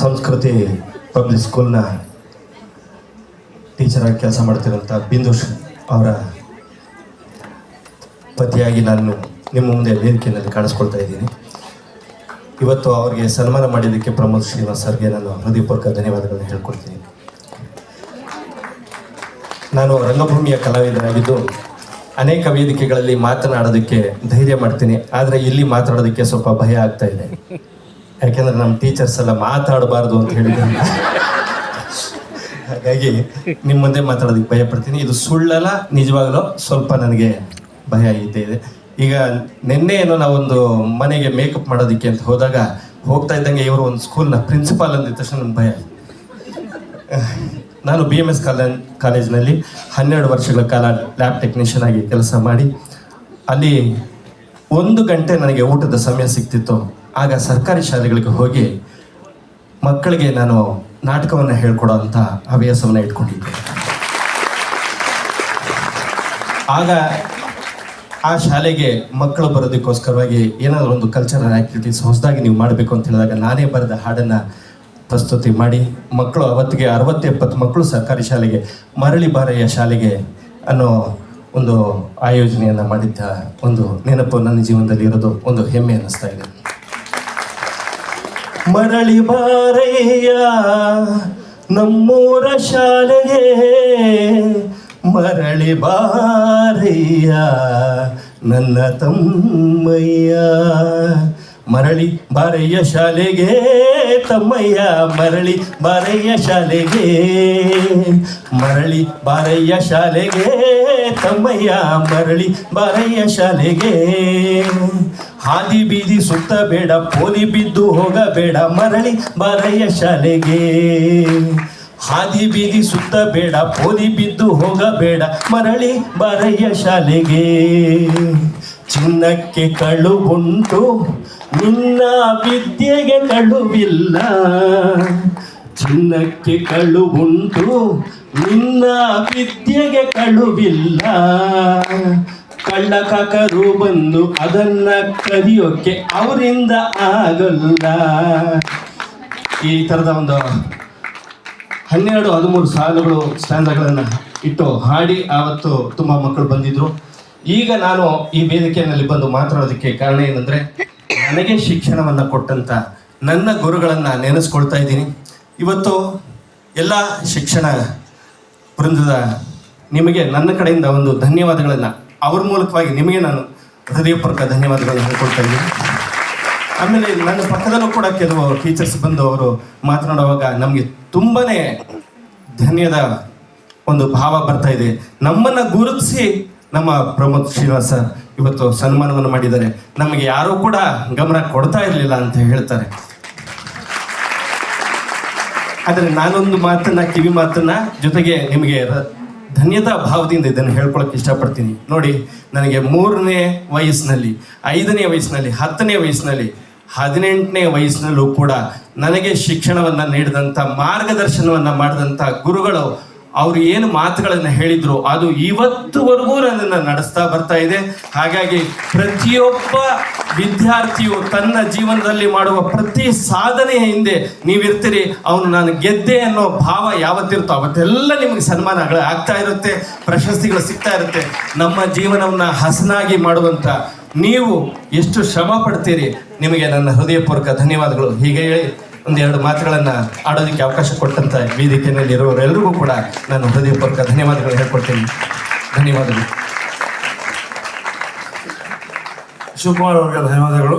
ಸಂಸ್ಕೃತಿ ಪಬ್ಲಿಕ್ ಸ್ಕೂಲ್ನ ಟೀಚರಾಗಿ ಕೆಲಸ ಮಾಡ್ತಿರುವಂಥ ಬಿಂದು ಶ್ರೀ ಅವರ ಪತಿಯಾಗಿ ನಾನು ನಿಮ್ಮ ಮುಂದೆ ವೇದಿಕೆಯಲ್ಲಿ ಕಾಣಿಸ್ಕೊಳ್ತಾ ಇದ್ದೀನಿ. ಇವತ್ತು ಅವರಿಗೆ ಸನ್ಮಾನ ಮಾಡಿದ್ದಕ್ಕೆ ಪ್ರಮೋದ್ ಶ್ರೀನಿವಾಸ್ ಸರ್ಗೆ ನಾನು ಹೃದಯಪೂರ್ವಕ ಧನ್ಯವಾದಗಳನ್ನು ಹೇಳ್ಕೊಡ್ತೀನಿ. ನಾನು ರಂಗಭೂಮಿಯ ಕಲಾವಿದರಾಗಿದ್ದು ಅನೇಕ ವೇದಿಕೆಗಳಲ್ಲಿ ಮಾತನಾಡೋದಕ್ಕೆ ಧೈರ್ಯ ಮಾಡ್ತೀನಿ, ಆದರೆ ಇಲ್ಲಿ ಮಾತಾಡೋದಕ್ಕೆ ಸ್ವಲ್ಪ ಭಯ ಆಗ್ತಾ ಇದೆ. ಯಾಕೆಂದ್ರೆ ನಮ್ಮ ಟೀಚರ್ಸ್ ಎಲ್ಲ ಮಾತಾಡಬಾರ್ದು ಅಂತ ಹೇಳಿದ ಹಾಗಾಗಿ ನಿಮ್ಮ ಮುಂದೆ ಮಾತಾಡೋದಕ್ಕೆ ಭಯ ಪಡ್ತೀನಿ. ಇದು ಸುಳ್ಳಲ್ಲ, ನಿಜವಾಗ್ಲೂ ಸ್ವಲ್ಪ ನನಗೆ ಭಯ ಇದ್ದೇ ಇದೆ. ಈಗ ನಿನ್ನೆ ಏನೋ ನಾವೊಂದು ಮನೆಗೆ ಮೇಕಪ್ ಮಾಡೋದಕ್ಕೆ ಅಂತ ಹೋದಾಗ ಹೋಗ್ತಾ ಇದ್ದಂಗೆ ಇವರು ಒಂದು ಸ್ಕೂಲ್ನ ಪ್ರಿನ್ಸಿಪಾಲ್ ಅಂದಿದ್ದ ತಕ್ಷಣ ನನಗೆ ಭಯ ನಾನು ಬಿ ಎಂ ಎಸ್ ಕಾಲೇಜ್ ಕಾಲೇಜಿನಲ್ಲಿ ಹನ್ನೆರಡು ವರ್ಷಗಳ ಕಾಲ ಲ್ಯಾಬ್ ಟೆಕ್ನಿಷಿಯನ್ ಆಗಿ ಕೆಲಸ ಮಾಡಿ, ಅಲ್ಲಿ ಒಂದು ಗಂಟೆ ನನಗೆ ಊಟದ ಸಮಯ ಸಿಗ್ತಿತ್ತು ಆಗ ಸರ್ಕಾರಿ ಶಾಲೆಗಳಿಗೆ ಹೋಗಿ ಮಕ್ಕಳಿಗೆ ನಾನು ನಾಟಕವನ್ನು ಹೇಳ್ಕೊಡೋ ಅಂತ ಹವ್ಯಾಸವನ್ನು ಇಟ್ಕೊಂಡಿದ್ದೆ. ಆಗ ಆ ಶಾಲೆಗೆ ಮಕ್ಕಳು ಬರೋದಕ್ಕೋಸ್ಕರವಾಗಿ ಏನಾದರೂ ಒಂದು ಕಲ್ಚರಲ್ ಆ್ಯಕ್ಟಿವಿಟೀಸ್ ಹೊಸದಾಗಿ ನೀವು ಮಾಡಬೇಕು ಅಂತ ಹೇಳಿದಾಗ ನಾನೇ ಬರೆದ ಹಾಡನ್ನು ಪ್ರಸ್ತುತಿ ಮಾಡಿ, ಮಕ್ಕಳು ಅವತ್ತಿಗೆ ಅರವತ್ತು ಎಪ್ಪತ್ತು ಮಕ್ಕಳು ಸರ್ಕಾರಿ ಶಾಲೆಗೆ, ಮರಳಿ ಬಾರಯ್ಯ ಶಾಲೆಗೆ ಅನ್ನೋ ಒಂದು ಆಯೋಜನೆಯನ್ನು ಮಾಡಿದ್ದ ಒಂದು ನೆನಪು ನನ್ನ ಜೀವನದಲ್ಲಿ ಇರೋದು, ಒಂದು ಹೆಮ್ಮೆ ಅನ್ನಿಸ್ತಾ ಇದೆ. ಮರಳಿ ಬಾರಯ್ಯ ನಮ್ಮೂರ ಶಾಲೆಗೆ ಮರಳಿ ಬಾರಯ್ಯ ನನ್ನ ತಮ್ಮಯ್ಯ. ಮರಳಿ ಬಾರಯ್ಯ ಶಾಲೆಗೆ, ತಮ್ಮಯ್ಯ ಮರಳಿ ಬಾರಯ್ಯ ಶಾಲೆಗೆ. ಮರಳಿ ಬಾರಯ್ಯ ಶಾಲೆಗೆ, ತಮ್ಮಯ್ಯ ಮರಳಿ ಬಾರಯ್ಯ ಶಾಲೆಗೆ. ಹಾದಿ ಬೀದಿ ಸುತ್ತ ಬೇಡ ಪೋಲಿ ಬಿದ್ದು ಹೋಗಬೇಡ ಮರಳಿ ಬಾರಯ್ಯ ಶಾಲೆಗೆ. ಹಾದಿ ಬೀದಿ ಸುತ್ತ ಬೇಡ ಪೋಲಿ ಬಿದ್ದು ಹೋಗಬೇಡ ಮರಳಿ ಬಾರಯ್ಯ ಶಾಲೆಗೆ. ಚಿನ್ನಕ್ಕೆ ಕಳುವುಂಟು ನಿನ್ನ ವಿದ್ಯೆಗೆ ಕಳುವಿಲ್ಲ. ಚಿನ್ನಕ್ಕೆ ಕಳುವುಂಟು ನಿನ್ನ ವಿದ್ಯೆಗೆ ಕಳುವಿಲ್ಲ. ಕಳ್ಳ ಕಾಕರು ಬಂದು ಅದನ್ನ ಕದಿಯೋಕೆ ಅವರಿಂದ ಆಗಲ್ಲ. ಈ ಥರದ ಒಂದು ಹನ್ನೆರಡು ಹದಿಮೂರು ಸಾಲುಗಳು ಸ್ಟ್ಯಾಂಡಗಳನ್ನು ಇಟ್ಟು ಹಾಡಿ, ಆವತ್ತು ತುಂಬ ಮಕ್ಕಳು ಬಂದಿದ್ರು. ಈಗ ನಾನು ಈ ವೇದಿಕೆಯಲ್ಲಿ ಬಂದು ಮಾತಾಡೋದಕ್ಕೆ ಕಾರಣ ಏನಂದ್ರೆ, ನನಗೆ ಶಿಕ್ಷಣವನ್ನು ಕೊಟ್ಟಂತ ನನ್ನ ಗುರುಗಳನ್ನು ನೆನೆಸ್ಕೊಳ್ತಾ ಇದ್ದೀನಿ. ಇವತ್ತು ಎಲ್ಲ ಶಿಕ್ಷಣ ವೃಂದದ ನಿಮಗೆ ನನ್ನ ಕಡೆಯಿಂದ ಒಂದು ಧನ್ಯವಾದಗಳನ್ನು, ಅವ್ರ ಮೂಲಕವಾಗಿ ನಿಮಗೆ ನಾನು ಹೃದಯಪೂರ್ವಕ ಧನ್ಯವಾದಗಳನ್ನು ಹೇಳ್ಕೊಳ್ತಾ ಇದ್ದೀನಿ. ಆಮೇಲೆ ನನ್ನ ಪಕ್ಕದಲ್ಲೂ ಕೂಡ ಕೆಲವು ಟೀಚರ್ಸ್ ಬಂದು ಅವರು ಮಾತನಾಡುವಾಗ ನಮಗೆ ತುಂಬಾ ಧನ್ಯದ ಒಂದು ಭಾವ ಬರ್ತಾ ಇದೆ. ನಮ್ಮನ್ನ ಗುರುತಿಸಿ ನಮ್ಮ ಪ್ರಮೋದ್ ಶ್ರೀನಿವಾಸ್ ಸರ್ ಇವತ್ತು ಸನ್ಮಾನವನ್ನು ಮಾಡಿದ್ದಾರೆ. ನಮಗೆ ಯಾರೂ ಕೂಡ ಗಮನ ಕೊಡ್ತಾ ಇರಲಿಲ್ಲ ಅಂತ ಹೇಳ್ತಾರೆ. ಆದರೆ ನಾನೊಂದು ಮಾತನ್ನ, ಕಿವಿ ಮಾತನ್ನ ಜೊತೆಗೆ ನಿಮಗೆ ಧನ್ಯತಾ ಭಾವದಿಂದ ಇದನ್ನು ಹೇಳ್ಕೊಳಕ್ಕೆ ಇಷ್ಟಪಡ್ತೀನಿ. ನೋಡಿ, ನನಗೆ ಮೂರನೇ ವಯಸ್ಸಿನಲ್ಲಿ, ಐದನೇ ವಯಸ್ಸಿನಲ್ಲಿ, ಹತ್ತನೇ ವಯಸ್ಸಿನಲ್ಲಿ, ಹದಿನೆಂಟನೇ ವಯಸ್ಸಿನಲ್ಲೂ ಕೂಡ ನನಗೆ ಶಿಕ್ಷಣವನ್ನು ನೀಡಿದಂಥ ಮಾರ್ಗದರ್ಶನವನ್ನು ಮಾಡಿದಂಥ ಗುರುಗಳು ಅವರು ಏನು ಮಾತುಗಳನ್ನು ಹೇಳಿದ್ರು, ಅದು ಇವತ್ತುವರೆಗೂ ನನ್ನನ್ನು ನಡೆಸ್ತಾ ಬರ್ತಾ ಇದೆ. ಹಾಗಾಗಿ ಪ್ರತಿಯೊಬ್ಬ ವಿದ್ಯಾರ್ಥಿಯು ತನ್ನ ಜೀವನದಲ್ಲಿ ಮಾಡುವ ಪ್ರತಿ ಸಾಧನೆಯ ಹಿಂದೆ ನೀವಿರ್ತೀರಿ, ಅವನು ನಾನು ಗೆದ್ದೆ ಅನ್ನೋ ಭಾವ ಯಾವತ್ತಿರುತ್ತೋ ಅವತ್ತೆಲ್ಲ ನಿಮಗೆ ಸನ್ಮಾನಗಳು ಆಗ್ತಾ ಇರುತ್ತೆ, ಪ್ರಶಸ್ತಿಗಳು ಸಿಗ್ತಾ ಇರುತ್ತೆ. ನಮ್ಮ ಜೀವನವನ್ನ ಹಸನಾಗಿ ಮಾಡುವಂತ ನೀವು ಎಷ್ಟು ಶ್ರಮ ಪಡ್ತೀರಿ? ನಿಮಗೆ ನನ್ನ ಹೃದಯಪೂರ್ವಕ ಧನ್ಯವಾದಗಳು. ಹೀಗೆ ಹೇಳಿ ಒಂದೆರಡು ಮಾತುಗಳನ್ನು ಆಡೋದಕ್ಕೆ ಅವಕಾಶ ಕೊಟ್ಟಂತ ವೇದಿಕೆಯಲ್ಲಿ ಇರುವವರೆಲ್ಲರಿಗೂ ಕೂಡ ನಾನು ಹೃದಯಪೂರ್ವಕ ಧನ್ಯವಾದಗಳು ಹೇಳ್ಕೊಡ್ತೀನಿ. ಧನ್ಯವಾದಗಳು. ಶಿವಕುಮಾರ್ ಅವರಿಗೆ ಧನ್ಯವಾದಗಳು.